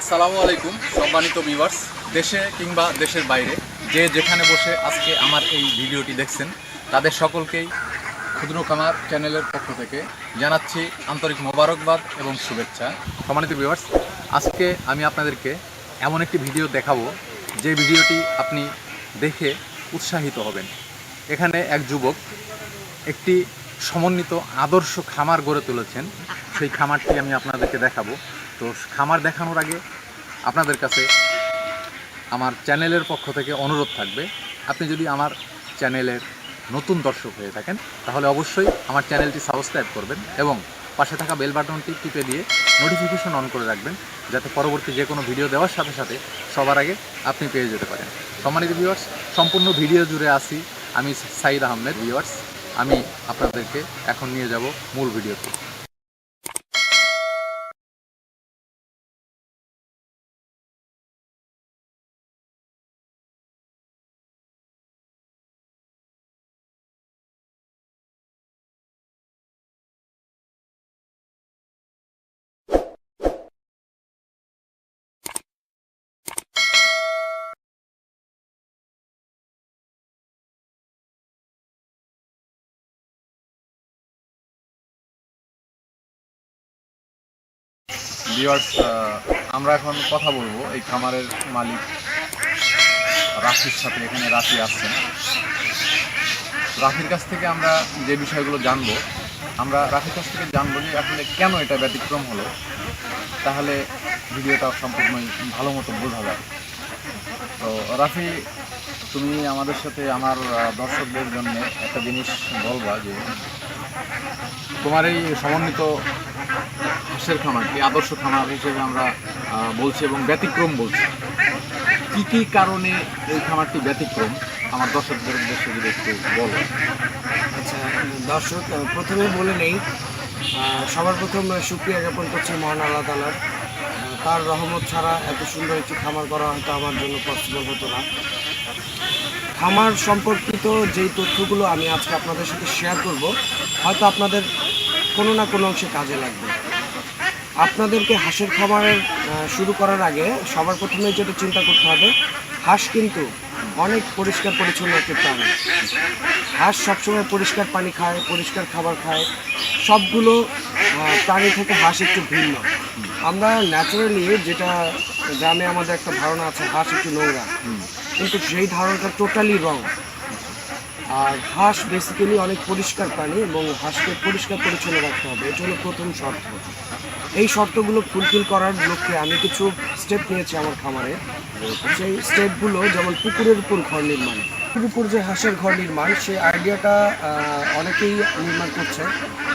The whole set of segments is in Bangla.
আসসালামু আলাইকুম, সম্মানিত ভিউয়ার্স দেশে কিংবা দেশের বাইরে, যে যেখানে বসে আজকে আমার এই ভিডিওটি দেখছেন, তাদের সকলকেই ক্ষুদ্র খামার চ্যানেলের পক্ষ থেকে জানাচ্ছি আন্তরিক মোবারকবাদ এবং শুভেচ্ছা। সম্মানিত ভিউয়ার্স আজকে আমি আপনাদেরকে এমন একটি ভিডিও দেখাবো, যে ভিডিওটি আপনি দেখে উৎসাহিত হবেন। এখানে এক যুবক একটি সমন্বিত আদর্শ খামার গড়ে তুলেছেন। সেই খামারটি আমি আপনাদেরকে দেখাবো। তো খামার দেখানোর আগে আপনাদের কাছে আমার চ্যানেলের পক্ষ থেকে অনুরোধ থাকবে। আপনি যদি আমার চ্যানেলের নতুন দর্শক হয়ে থাকেন, তাহলে অবশ্যই আমার চ্যানেলটি সাবস্ক্রাইব করবেন এবং পাশে থাকা বেল বাটনটি টিপে দিয়ে নোটিফিকেশন অন করে রাখবেন, যাতে পরবর্তী যে কোনো ভিডিও দেওয়ার সাথে সাথে সবার আগে আপনি পেয়ে যেতে পারেন। সম্মানিত ভিউয়ার্স সম্পূর্ণ ভিডিও জুড়ে আসি আমি সাইদ আহমেদ। ভিউয়ার্স আমি আপনাদেরকে এখন নিয়ে যাব মূল ভিডিওতে। ভিউয়ার্স আমরা এখন কথা বলব। এই খামারের মালিক রাফির সাথে এখানে রাফি আসছেন রাফির কাছ থেকে আমরা যে বিষয়গুলো জানব, আমরা রাফির কাছ থেকে জানব যে আসলে কেন এটা ব্যতিক্রম হলো। তাহলে ভিডিওটা সম্পূর্ণই ভালো মতো বোঝা যাবে। তো রাফি, তুমি আমাদের সাথে আমার দর্শকদের জন্য একটা জিনিস বলবা যে তোমার এই সমন্বিত হাঁসের খামারটি আদর্শ খামার হিসেবে আমরা বলছি এবং ব্যতিক্রম বলছি। কি কি কারণে এই খামারটি ব্যতিক্রম? আমার দর্শকদের উদ্দেশ্যে যদি একটু বলো আচ্ছা দর্শক প্রথমে বলে নেই সবার প্রথম সুক্রিয়া জ্ঞাপন করছি মহান আল্লাহ তালার তার রহমত ছাড়া এত সুন্দর একটি খামার করা হয়তো আমার জন্য পসিবল হতো না। খামার সম্পর্কিত যেই তথ্যগুলো আমি আজকে আপনাদের সাথে শেয়ার করব, হয়তো আপনাদের কোনো না কোনো অংশে কাজে লাগবে। আপনাদেরকে হাঁসের খামারের আহ, শুরু করার আগে সবার প্রথমে যেটা চিন্তা করতে হবে হাঁস কিন্তু অনেক পরিষ্কার পরিচ্ছন্ন একটি প্রাণী। হাঁস সবসময় পরিষ্কার পানি খায় পরিষ্কার খাবার খায়। সবগুলো প্রাণী থেকে হাঁস একটু ভিন্ন। আমরা ন্যাচারালি যেটা গ্রামে আমাদের একটা ধারণা আছে হাঁস একটু নোংরা। কিন্তু সেই ধারণাটা টোটালি রং আর হাঁস বেসিক্যালি অনেক পরিষ্কার প্রাণী এবং হাঁসকে পরিষ্কার পরিচ্ছন্ন রাখতে হবে। এটা হলো প্রথম শর্ত। এই শর্তগুলো ফুলফিল করার লক্ষ্যে আমি কিছু স্টেপ নিয়েছি আমার খামারে। সেই স্টেপগুলো যেমন পুকুরের উপর ঘর নির্মাণ। পুকুর যে হাঁসের ঘর নির্মাণ, সেই আইডিয়াটা অনেকেই নির্মাণ করছে।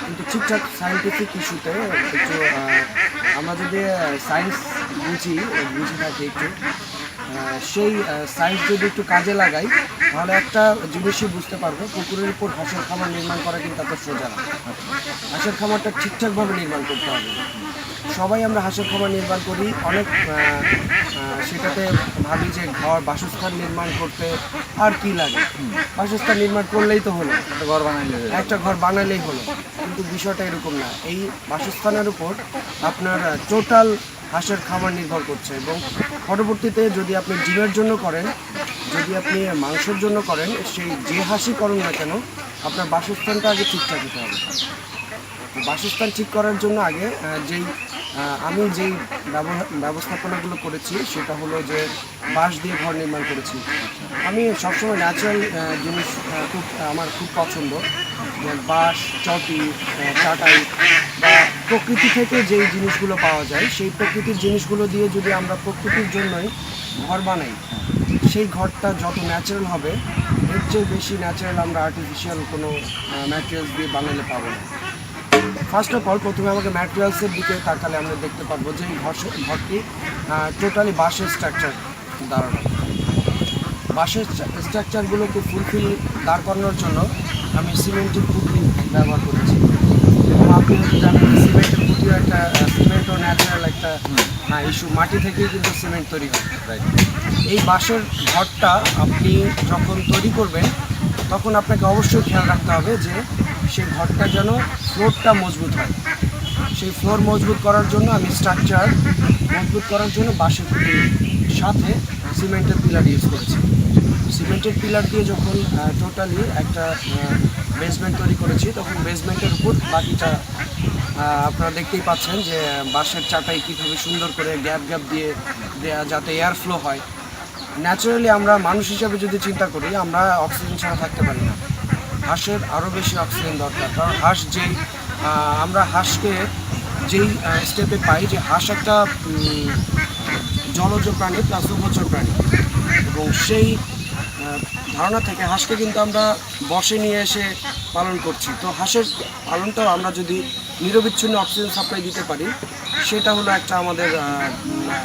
কিন্তু ঠিকঠাক সায়েন্টিফিক ইস্যুতে কিছু আমরা যদি সায়েন্স বুঝি, বুঝে থাকি একটু সেই সাইজ যদি একটু কাজে লাগাই তাহলে একটা জিনিসই বুঝতে পারব পুকুরের উপর হাঁসের খামার নির্মাণ করা কিন্তু এত সোজা না। হাঁসের খামারটা ঠিকঠাকভাবে নির্মাণ করতে হবে। সবাই আমরা হাঁসের খামার নির্মাণ করি অনেক সেটাতে ভাবি যে ঘর বাসস্থান নির্মাণ করতে আর কি লাগে। বাসস্থান নির্মাণ করলেই তো হলো। একটা ঘর বানাইলে একটা ঘর বানালেই হলো। কিন্তু বিষয়টা এরকম না। এই বাসস্থানের উপর আপনার টোটাল হাঁসের খামার নির্ভর করছে এবং পরবর্তীতে যদি আপনি ডিমের জন্য করেন, যদি আপনি মাংসের জন্য করেন, সেই যে হাঁসই করুন না কেন, আপনার বাসস্থানটা আগে ঠিকঠাক হতে হবে। বাসস্থান ঠিক করার জন্য আগে যেই আমি যেই ব্যবস্থাপনাগুলো করেছি, সেটা হলো যে বাঁশ দিয়ে ঘর নির্মাণ করেছি। আমি সবসময় ন্যাচারাল জিনিস খুব, আমার খুব পছন্দ। বাঁশ, চটি চাটাই বা প্রকৃতি থেকে যেই জিনিসগুলো পাওয়া যায়, সেই প্রকৃতির জিনিসগুলো দিয়ে যদি আমরা প্রকৃতির জন্যই ঘর বানাই, সেই ঘরটা যত ন্যাচারাল হবে, এর চেয়ে বেশি ন্যাচারাল আমরা আর্টিফিশিয়াল কোনো ম্যাটেরিয়ালস দিয়ে বানালে পাবো না। ফার্স্ট অফ অল প্রথমে আমাকে ম্যাটেরিয়ালসের দিকে তাকালে আমরা দেখতে পারব যে এই ঘর, ঘরটি টোটালি বাঁশের স্ট্রাকচার দাঁড়ানো বাঁশের স্ট্রাকচারগুলোকে ফুলফিল দাঁড় করানোর জন্য আমি সিমেন্টের পুঁটি ব্যবহার করেছি। এবং আপনি জানেন সিমেন্টের পুঁটিও একটা সিমেন্টও ন্যাচারাল একটা ইস্যু মাটি থেকেই কিন্তু সিমেন্ট তৈরি হয়. এই বাঁশের ঘরটা আপনি যখন তৈরি করবেন তখন আপনাকে অবশ্যই খেয়াল রাখতে হবে যে সেই ঘরটা যেন ফ্লোরটা মজবুত হয়। সেই ফ্লোর মজবুত করার জন্য আমি স্ট্রাকচার মজবুত করার জন্য বাঁশের সাথে সিমেন্টের পিলার ইউজ করেছি। সিমেন্টের পিলার দিয়ে যখন টোটালি একটা বেসমেন্ট তৈরি করেছি, তখন বেসমেন্টের উপর বাকিটা আপনারা দেখতেই পাচ্ছেন যে, বাঁশের চাটাই কীভাবে সুন্দর করে গ্যাপ গ্যাপ দিয়ে দেয়া যাতে এয়ার ফ্লো হয়। ন্যাচারালি আমরা মানুষ হিসাবে যদি চিন্তা করি, আমরা অক্সিজেন ছাড়া থাকতে পারি না। হাঁসের আরও বেশি অক্সিজেন দরকার, কারণ হাঁস যেই আমরা হাঁসকে যেই স্টেপে পাই যে হাঁস একটা জলজ প্রাণী প্লাস উভচর প্রাণী। এবং সেই ধারণা থেকে হাঁসকে কিন্তু আমরা বসে নিয়ে এসে পালন করছি। তো হাঁসের পালনটাও আমরা যদি নিরবিচ্ছিন্ন অক্সিজেন সাপ্লাই দিতে পারি, সেটা হলো একটা আমাদের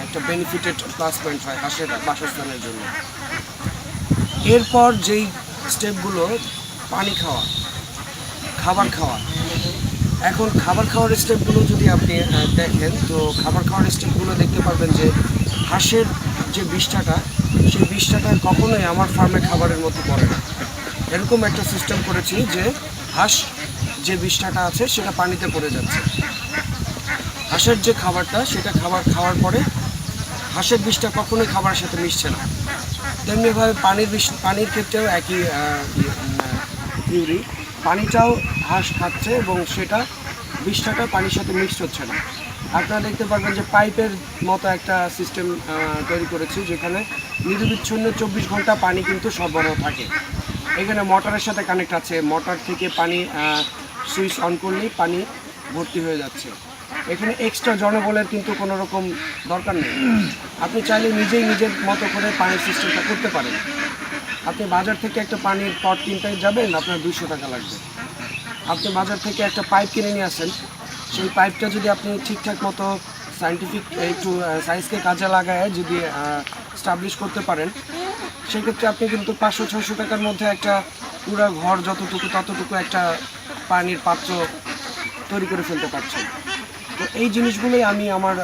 একটা বেনিফিটেড প্লাস পয়েন্ট হয় হাঁসের বাসস্থানের জন্য। এরপর যেই স্টেপগুলো পানি খাওয়া, খাবার খাওয়া। এখন খাবার খাওয়ার স্টেপগুলো যদি আপনি দেখেন, তো খাবার খাওয়ার স্টেপগুলো দেখতে পারবেন যে হাঁসের যে বিষ্ঠাটা সেই বিষ্ঠাটা কখনোই আমার ফার্মে খাবারের মতো পড়ে না। এরকম একটা সিস্টেম করেছি যে হাঁস যে বিষ্ঠাটা আছে, সেটা পানিতে পড়ে যাচ্ছে। হাঁসের যে খাবারটা, সেটা খাবার খাওয়ার পরে হাঁসের বিষটা কখনোই খাবারের সাথে মিশছে না। তেমনিভাবে পানির বিষ, পানির ক্ষেত্রেও একই থিওরি পানিটাও হাঁস খাচ্ছে এবং সেটা বিষটাটা পানির সাথে মিক্সড হচ্ছে না। আপনারা দেখতে পারবেন যে পাইপের মতো একটা সিস্টেম তৈরি করেছি, যেখানে নিরবিচ্ছিন্ন চব্বিশ ঘণ্টা পানি কিন্তু সরবরাহ থাকে। এখানে মোটরের সাথে কানেক্ট আছে। মোটর থেকে পানি সুইচ অন করলেই পানি ভর্তি হয়ে যাচ্ছে। এখানে এক্সট্রা জনবলের কিন্তু কোনো রকম দরকার নেই। আপনি চাইলে নিজেই নিজের মতো করে পানির সিস্টেমটা করতে পারেন। আপনি বাজার থেকে একটা পানির পট কিনতে যাবেন, আপনার দুশো টাকা লাগবে। আপনি বাজার থেকে একটা পাইপ কিনে নিয়ে আসেন। সেই পাইপটা যদি আপনি ঠিকঠাক মতো সাইন্টিফিক একটু সাইন্সকে কাজে লাগায় যদি স্টাবলিশ করতে পারেন সেক্ষেত্রে আপনি কিন্তু পাঁচশো ছশো টাকার মধ্যে একটা পুরো ঘর যতটুকু ততটুকু একটা পানির পাত্র তৈরি করে ফেলতে পারছেন। তো এই জিনিসগুলোই আমি আমার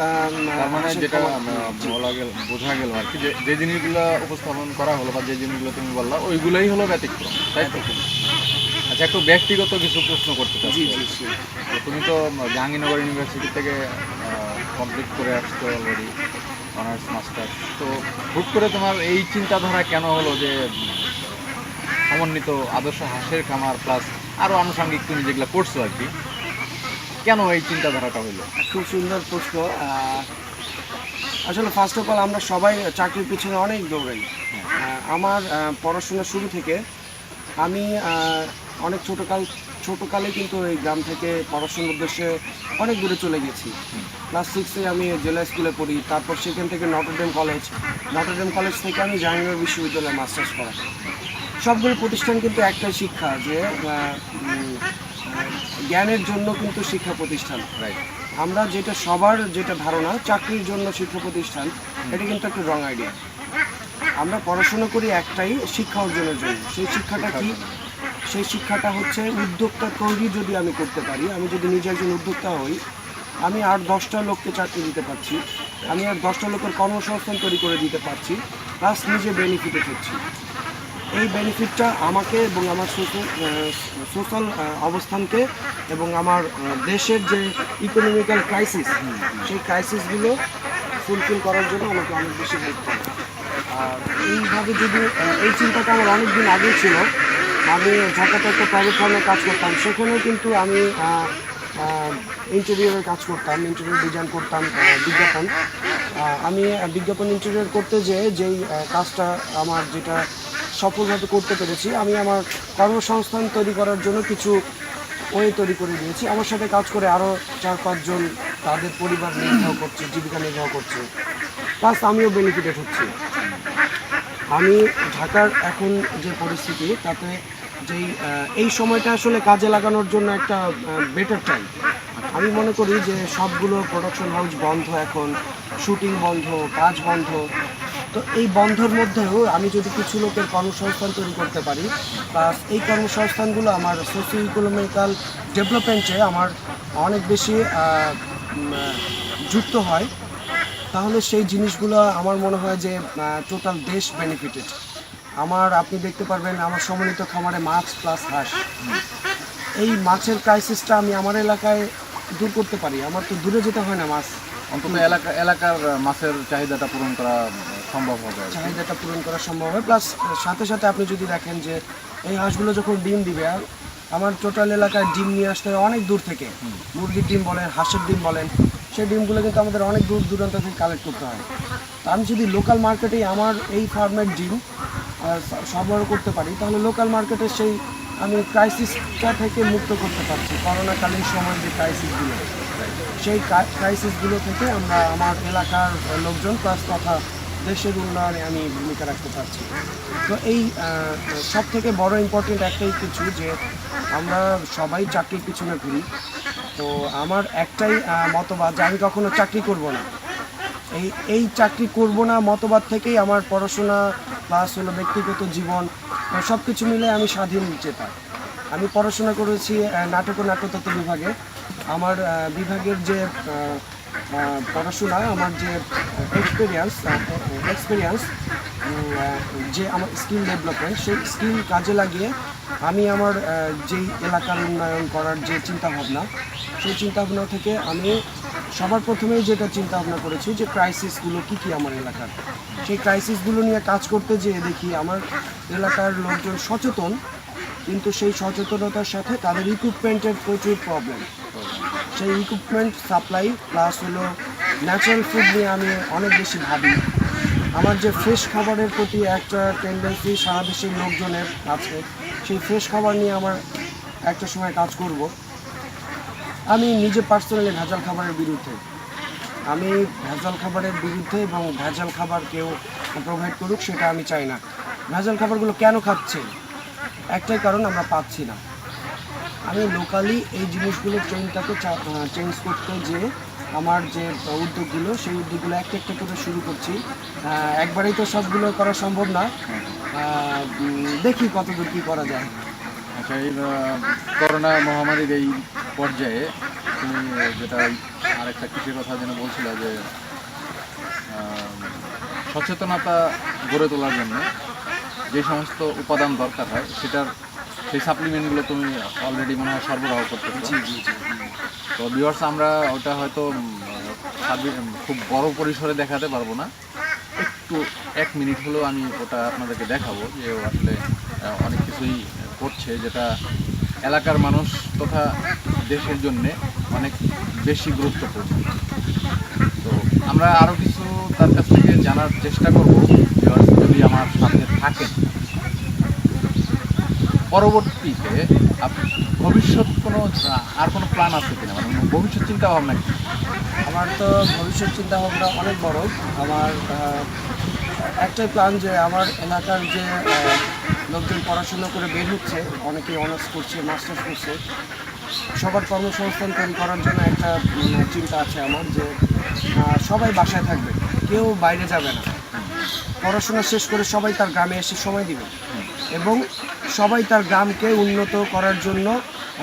মানে যেটা বলা গেল বোঝা গেল আর কি যে যে জিনিসগুলো উপস্থাপন করা হলো বা যে জিনিসগুলো তুমি বললা ওইগুলোই হলো ব্যতিক্রম তাই তো? আচ্ছা একটু ব্যক্তিগত কিছু প্রশ্ন করতে চাচ্ছি। তুমি তো জাহাঙ্গীরনগর ইউনিভার্সিটি থেকে কমপ্লিট করে আসছো অলরেডি অনার্স মাস্টার্স তো হুট করে তোমার এই চিন্তাধারা কেন হলো যে সমন্বিত আদর্শ হাঁসের খামার প্লাস আরও আনুষঙ্গিক তুমি যেগুলো করছ আর কি কেন এই চিন্তাধারাটা হইল? খুব সুন্দর প্রশ্ন। আসলে ফার্স্ট অফ অল আমরা সবাই চাকরির পিছনে অনেক দৌড়াই। আমার আহ, পড়াশোনা শুরু থেকে আমি অনেক ছোটোকাল ছোটোকালে কিন্তু এই গ্রাম থেকে পড়াশোনার উদ্দেশ্যে অনেক দূরে চলে গেছি। ক্লাস সিক্সে আমি জেলা স্কুলে পড়ি তারপর সেখান থেকে নটরডেম কলেজ নটরডেম কলেজ থেকে আমি জাহাঙ্গীর বিশ্ববিদ্যালয়ে মাস্টার্স করা সবগুলো প্রতিষ্ঠান কিন্তু একটাই শিক্ষা যে জ্ঞানের জন্য কিন্তু শিক্ষা প্রতিষ্ঠান। আমরা যেটা সবার যেটা ধারণা চাকরির জন্য শিক্ষা প্রতিষ্ঠান এটা কিন্তু একটা রং আইডিয়া আমরা পড়াশোনা করি একটাই শিক্ষা অর্জনের জন্য। সেই শিক্ষাটা কি? সেই শিক্ষাটা হচ্ছে উদ্যোক্তা তৈরি যদি আমি করতে পারি, আমি যদি নিজে একজন উদ্যোক্তা হই, আমি আর দশটা লোককে চাকরি দিতে পারছি, আমি আর দশটা লোকের কর্মসংস্থান তৈরি করে দিতে পারছি প্লাস নিজে বেনিফিটে হচ্ছি এই বেনিফিটটা আমাকে এবং আমার সোশ্যাল অবস্থানকে এবং আমার দেশের যে ইকোনমিক্যাল ক্রাইসিস সেই ক্রাইসিসগুলো ফুলফিল করার জন্য আমাকে অনেক বেশি হেল্প করে। আর এইভাবে যদি এই চিন্তাটা আমার অনেক দিন আগেই ছিল আমি ঢাকাতে একটা প্রাইভেট ফার্মে কাজ করতাম। সেখানেও কিন্তু আমি ইন্টেরিয়রের কাজ করতাম ইন্টেরিয়র ডিজাইন করতাম বিজ্ঞাপন। আমি বিজ্ঞাপন ইন্টেরিয়র করতে যেয়ে যেই কাজটা আমার যেটা সফলভাবে করতে পেরেছি, আমি আমার কর্মসংস্থান তৈরি করার জন্য কিছু ওয়ে তৈরি করে দিয়েছি। আমার সাথে কাজ করে আরও চার পাঁচজন তাদের পরিবার নির্বাহ করছে, জীবিকা নির্বাহ করছে। প্লাস আমিও বেনিফিটেড হচ্ছি আমি ঢাকার এখন যে পরিস্থিতি, তাতে আহ, এই সময়টা আসলে কাজে লাগানোর জন্য একটা বেটার টাইম আমি মনে করি যে সবগুলো প্রোডাকশন হাউস বন্ধ এখন শুটিং বন্ধ কাজ বন্ধ। তো এই বন্ধের মধ্যেও আমি যদি কিছু লোকের কর্মসংস্থান তৈরি করতে পারি প্লাস এই কর্মসংস্থানগুলো আমার সোশিও ইকোনমিক্যাল ডেভেলপমেন্টে আমার অনেক বেশি যুক্ত হয় তাহলে সেই জিনিসগুলো আমার মনে হয় যে টোটাল দেশ বেনিফিটেড আমার আপনি দেখতে পারবেন আমার সমন্বিত খামারে মাছ প্লাস হাঁস। এই মাছের ক্রাইসিসটা আমি আমার এলাকায় দূর করতে পারি। আমার তো দূরে যেতে হয় না মাছ। অন্তত এলাকা এলাকার মাছের চাহিদাটা পূরণ করা সম্ভব হবে চাহিদাটা পূরণ করা সম্ভব হয় প্লাস সাথে সাথে আপনি যদি দেখেন যে এই হাঁসগুলো যখন ডিম দিবে আর আমার টোটাল এলাকায় ডিম নিয়ে আসতে হয় অনেক দূর থেকে। মুরগির ডিম বলেন হাঁসের ডিম বলেন সেই ডিমগুলো কিন্তু আমাদের অনেক দূর দূরান্ত থেকে কালেক্ট করতে হয়। তা আমি যদি লোকাল মার্কেটেই আমার এই ফার্মের ডিম সরবরাহ করতে পারি, তাহলে লোকাল মার্কেটে সেই আমি ক্রাইসিসটা থেকে মুক্ত করতে পারছি। করোনাকালীন সময় যে ক্রাইসিসগুলো সেই ক্রাইসিসগুলো থেকে আমরা আমার এলাকার লোকজন প্লাস তথা দেশের উন্নয়নে আমি ভূমিকা রাখতে পারছি। তো এই সব থেকে বড় ইম্পর্টেন্ট একটাই কিছু যে আমরা সবাই চাকরির পিছনে ঘুরি। তো আমার একটাই মতবাদ যে আমি কখনো চাকরি করব না। এই এই চাকরি করব না মতবাদ থেকেই আমার পড়াশোনা প্লাস হলো ব্যক্তিগত জীবন সব কিছু মিলে আমি স্বাধীন চেতা। আমি পড়াশোনা করেছি নাটক ও নাট্যতত্ত্ব বিভাগে। আমার বিভাগের যে পড়াশোনা, আমার যে এক্সপিরিয়েন্স এক্সপিরিয়েন্স যে আমার স্কিল ডেভেলপমেন্ট সেই স্কিল কাজে লাগিয়ে আমি আমার যেই এলাকার উন্নয়ন করার যে চিন্তাভাবনা, সেই চিন্তাভাবনা থেকে আমি সবার প্রথমেই যেটা চিন্তা ভাবনা করেছি যে ক্রাইসিসগুলো কী কী আমার এলাকার। সেই ক্রাইসিসগুলো নিয়ে কাজ করতে যেয়ে দেখি আমার এলাকার লোকজন সচেতন, কিন্তু সেই সচেতনতার সাথে তাদের ইকুইপমেন্টের প্রচুর প্রবলেম সেই ইকুইপমেন্ট সাপ্লাই প্লাস হলো ন্যাচারাল ফুড নিয়ে আমি অনেক বেশি ভাবি। আমার যে ফ্রেশ খাবারের প্রতি একটা টেন্ডেন্সি সারা দেশের লোকজনের আছে, সেই ফ্রেশ খাবার নিয়ে আমার একটা সময় কাজ করব। আমি নিজে পার্সোনালি ভেজাল খাবারের বিরুদ্ধে। আমি ভেজাল খাবারের বিরুদ্ধে এবং ভেজাল খাবার কেউ প্রোভাইড করুক, সেটা আমি চাই না। ভেজাল খাবারগুলো কেন খাচ্ছে একটাই কারণ আমরা পাচ্ছি না। আমি লোকালি এই জিনিসগুলো ট্রেনটাকে চেঞ্জ করতে যে আমার যে উদ্যোগগুলো, সেই উদ্যোগগুলো একটা একটা করে শুরু করছি। একবারেই তো সবগুলো করা সম্ভব না। দেখি কতদূর কী করা যায়। আচ্ছা এই করোনা মহামারীর এই পর্যায়ে তুমি যেটা আরেকটা কৃষির কথা যেন বলছিল যে সচেতনতা গড়ে তোলার জন্য যে সমস্ত উপাদান দরকার হয়, সেটার সেই সাপ্লিমেন্টগুলো তুমি অলরেডি মনে হয় সরবরাহ করতে জি জি জি। তো ভিউয়ার্স আমরা ওটা হয়তো খুব বড় পরিসরে দেখাতে পারব না। একটু এক মিনিট হলেও আমি ওটা আপনাদেরকে দেখাবো যে ও আসলে অনেক কিছুই করছে যেটা এলাকার মানুষ তথা দেশের জন্যে অনেক বেশি গুরুত্বপূর্ণ। তো আমরা আরও কিছু তার কাছ থেকে জানার চেষ্টা করব। যদি আমার সাথে থাকেন। পরবর্তীতে ভবিষ্যৎ কোনো আর কোনো প্ল্যান আছে কিনা? মানে ভবিষ্যৎ চিন্তা ভাবনা কি? আমার তো ভবিষ্যৎ চিন্তা ভাবনা অনেক বড়। আমার একটাই প্ল্যান যে আমার এলাকার যে লোকজন পড়াশুনো করে বের হচ্ছে অনেকেই অনার্স করছে মাস্টার্স করছে সবার কর্মসংস্থান তৈরি করার জন্য একটা চিন্তা আছে আমার যে সবাই বাসায় থাকবে কেউ বাইরে যাবে না। পড়াশোনা শেষ করে সবাই তার গ্রামে এসে সময় দিবে। এবং সবাই তার গ্রামকে উন্নত করার জন্য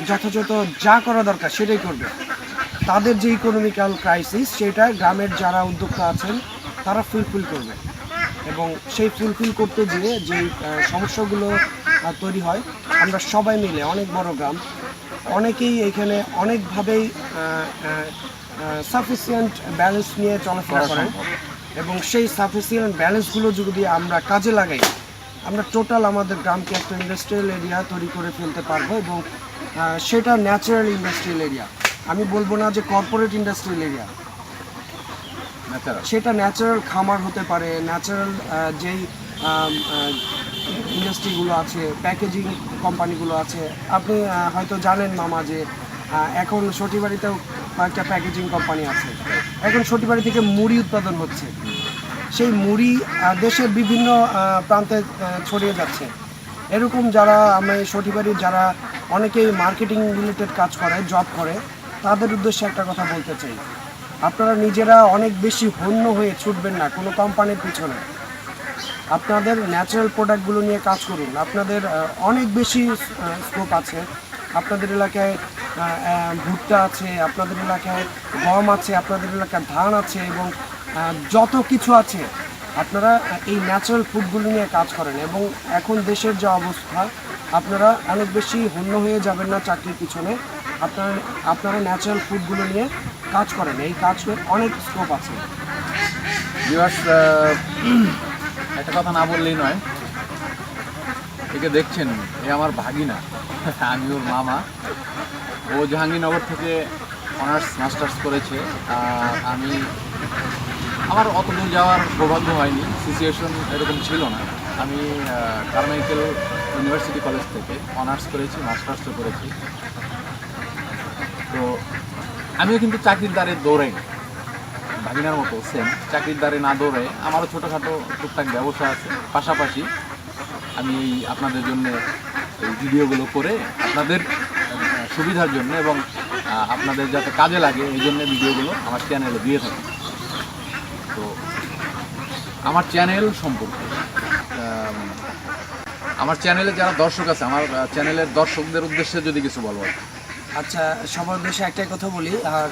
যথাযথ যা করা দরকার সেটাই করবে। তাদের যে ইকোনমিক্যাল ক্রাইসিস সেটা গ্রামের যারা উদ্যোক্তা আছেন তারা ফুলফিল করবে। এবং সেই ফুলফিল করতে গিয়ে যে সমস্যাগুলো তৈরি হয় আমরা সবাই মিলে অনেক বড় গ্রাম অনেকেই এখানে অনেকভাবেই সাফিসিয়েন্ট ব্যালেন্স নিয়ে চলাফেরা করা করেন। এবং সেই সাফিসিয়েন্ট ব্যালেন্সগুলো যদি আমরা কাজে লাগাই আমরা টোটাল আমাদের গ্রামকে একটা ইন্ডাস্ট্রিয়াল এরিয়া তৈরি করে ফেলতে পারব এবং সেটা ন্যাচারাল ইন্ডাস্ট্রিয়াল এরিয়া আমি বলব না যে কর্পোরেট ইন্ডাস্ট্রিয়াল এরিয়া সেটা ন্যাচারাল খামার হতে পারে ন্যাচারাল যেই ইন্ডাস্ট্রিগুলো আছে প্যাকেজিং কোম্পানিগুলো আছে। আপনি হয়তো জানেন মামা যে এখন সটিবাড়িতেও কয়েকটা প্যাকেজিং কোম্পানি আছে। এখন সটিবাড়ি থেকে মুড়ি উৎপাদন হচ্ছে। সেই মুড়ি দেশের বিভিন্ন প্রান্তে ছড়িয়ে যাচ্ছে। এরকম যারা, আমি সঠিবাড়ির যারা অনেকেই মার্কেটিং রিলেটেড কাজ করে জব করে, তাদের উদ্দেশ্যে একটা কথা বলতে চাই। আপনারা নিজেরা অনেক বেশি হন্য হয়ে ছুটবেন না, কোনো কোম্পানির পিছনে। আপনাদের ন্যাচারাল প্রোডাক্টগুলো নিয়ে কাজ করুন। আপনাদের অনেক বেশি স্কোপ আছে। আপনাদের এলাকায় ভুট্টা আছে, আপনাদের এলাকায় গম আছে, আপনাদের এলাকায় ধান আছে এবং যত কিছু আছে, আপনারা এই ন্যাচারাল ফুডগুলো নিয়ে কাজ করেন এবং এখন দেশের যে অবস্থা, আপনারা অনেক বেশি হন্য হয়ে যাবেন না চাকরির পিছনে। আপনারা আপনারা ন্যাচারাল ফুডগুলো নিয়ে কাজ করেন। এই কাজের অনেক স্কোপ আছে। একটা কথা না বললেই নয়। একে দেখছেন, এ আমার ভাগিনা, আমি ওর মামা। ও জাহাঙ্গীরনগর থেকে অনার্স, মাস্টার্স করেছে। আর আমি আমার অত দূর যাওয়ার সৌভাগ্য হয়নি। সিচুয়েশন এরকম ছিল না। আমি কারমাইকেল ইউনিভার্সিটি কলেজ থেকে অনার্স করেছি মাস্টার্সও করেছি। তো আমিও কিন্তু চাকরির দ্বারে দৌড়াই না। ভাগিনার মতো সেম চাকরির দ্বারে না দৌড়ে আমারও ছোটোখাটো টুকটাক ব্যবসা আছে। পাশাপাশি আমি আপনাদের জন্য এই ভিডিওগুলো করে আপনাদের সুবিধার জন্য এবং আপনাদের যাতে কাজে লাগে, এই জন্য ভিডিওগুলো আমার চ্যানেলে দিয়ে থাকি। আমার চ্যানেল সম্পর্কে। আমার চ্যানেলে যারা দর্শক আছে, আমার চ্যানেলের দর্শকদের উদ্দেশ্যে যদি কিছু বলব আচ্ছা সবার দেশে একটাই কথা বলি, আর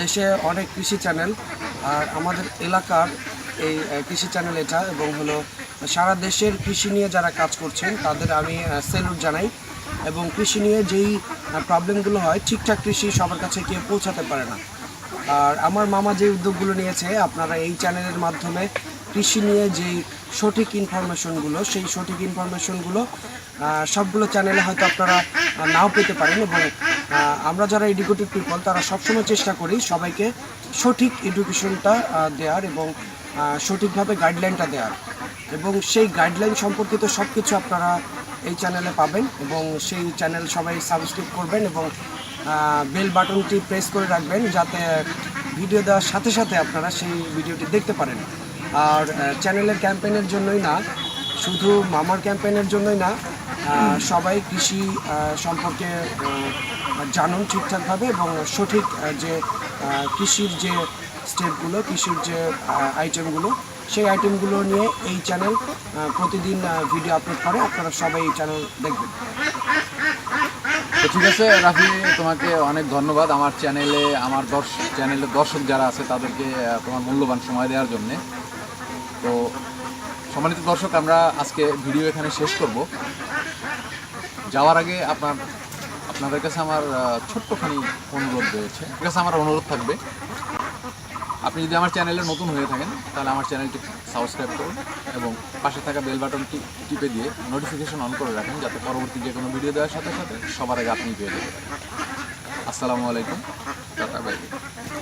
দেশে অনেক কৃষি চ্যানেল আর আমাদের এলাকার এই কৃষি চ্যানেল এটা, এবং হলো সারা দেশের কৃষি নিয়ে যারা কাজ করছেন, তাদের আমি সেলুট জানাই। এবং কৃষি নিয়ে যেই প্রবলেমগুলো হয়, ঠিকঠাক কৃষি সবার কাছে কেউ পৌঁছাতে পারে না। আর আমার মামা যে উদ্যোগগুলো নিয়েছে, আপনারা এই চ্যানেলের মাধ্যমে কৃষি নিয়ে যেই সঠিক ইনফরমেশনগুলো, সেই সঠিক ইনফরমেশনগুলো সবগুলো চ্যানেলে হয়তো আপনারা নাও পেতে পারেন এবং আমরা যারা এডুকেটেড পিপল তারা সবসময় চেষ্টা করি সবাইকে সঠিক এডুকেশনটা দেওয়ার এবং সঠিকভাবে গাইডলাইনটা দেওয়ার। এবং সেই গাইডলাইন সম্পর্কিত সব কিছু আপনারা এই চ্যানেলে পাবেন এবং সেই চ্যানেল সবাই সাবস্ক্রাইব করবেন এবং বেল বাটনটি প্রেস করে রাখবেন যাতে ভিডিও দেওয়ার সাথে সাথে আপনারা সেই ভিডিওটি দেখতে পারেন। আর চ্যানেলের ক্যাম্পেইনের জন্যই না, শুধু মামার ক্যাম্পেইনের জন্যই না সবাই কৃষি সম্পর্কে জানুন ঠিকঠাকভাবে এবং সঠিক যে কৃষির যে স্টেপগুলো কৃষির যে আইটেমগুলো সেই আইটেমগুলো নিয়ে এই চ্যানেল প্রতিদিন ভিডিও আপলোড করে। আপনারা সবাই এই চ্যানেল দেখবেন। ঠিক আছে, রাফি, তোমাকে অনেক ধন্যবাদ আমার চ্যানেলে আমার দর্শক চ্যানেলের দর্শক যারা আছে তাদেরকে তোমার মূল্যবান সময় দেওয়ার জন্যে। তো সম্মানিত দর্শক, আমরা আজকে ভিডিও এখানে শেষ করব। যাওয়ার আগে আপনার, আপনাদের কাছে আমার ছোট্টখানি অনুরোধ রয়েছে। ঠিক আছে, আমার অনুরোধ থাকবে। আপনি যদি আমার চ্যানেলে নতুন হয়ে থাকেন, তাহলে আমার চ্যানেলটি সাবস্ক্রাইব করুন এবং পাশে থাকা বেল বাটনটি টিপে দিয়ে নোটিফিকেশন অন করে রাখেন, যাতে পরবর্তী যে কোনো ভিডিও দেওয়ার সাথে সাথে সবার আগে আপনি পেয়ে পারেন আসসালামু আলাইকুম। Ta ta bye.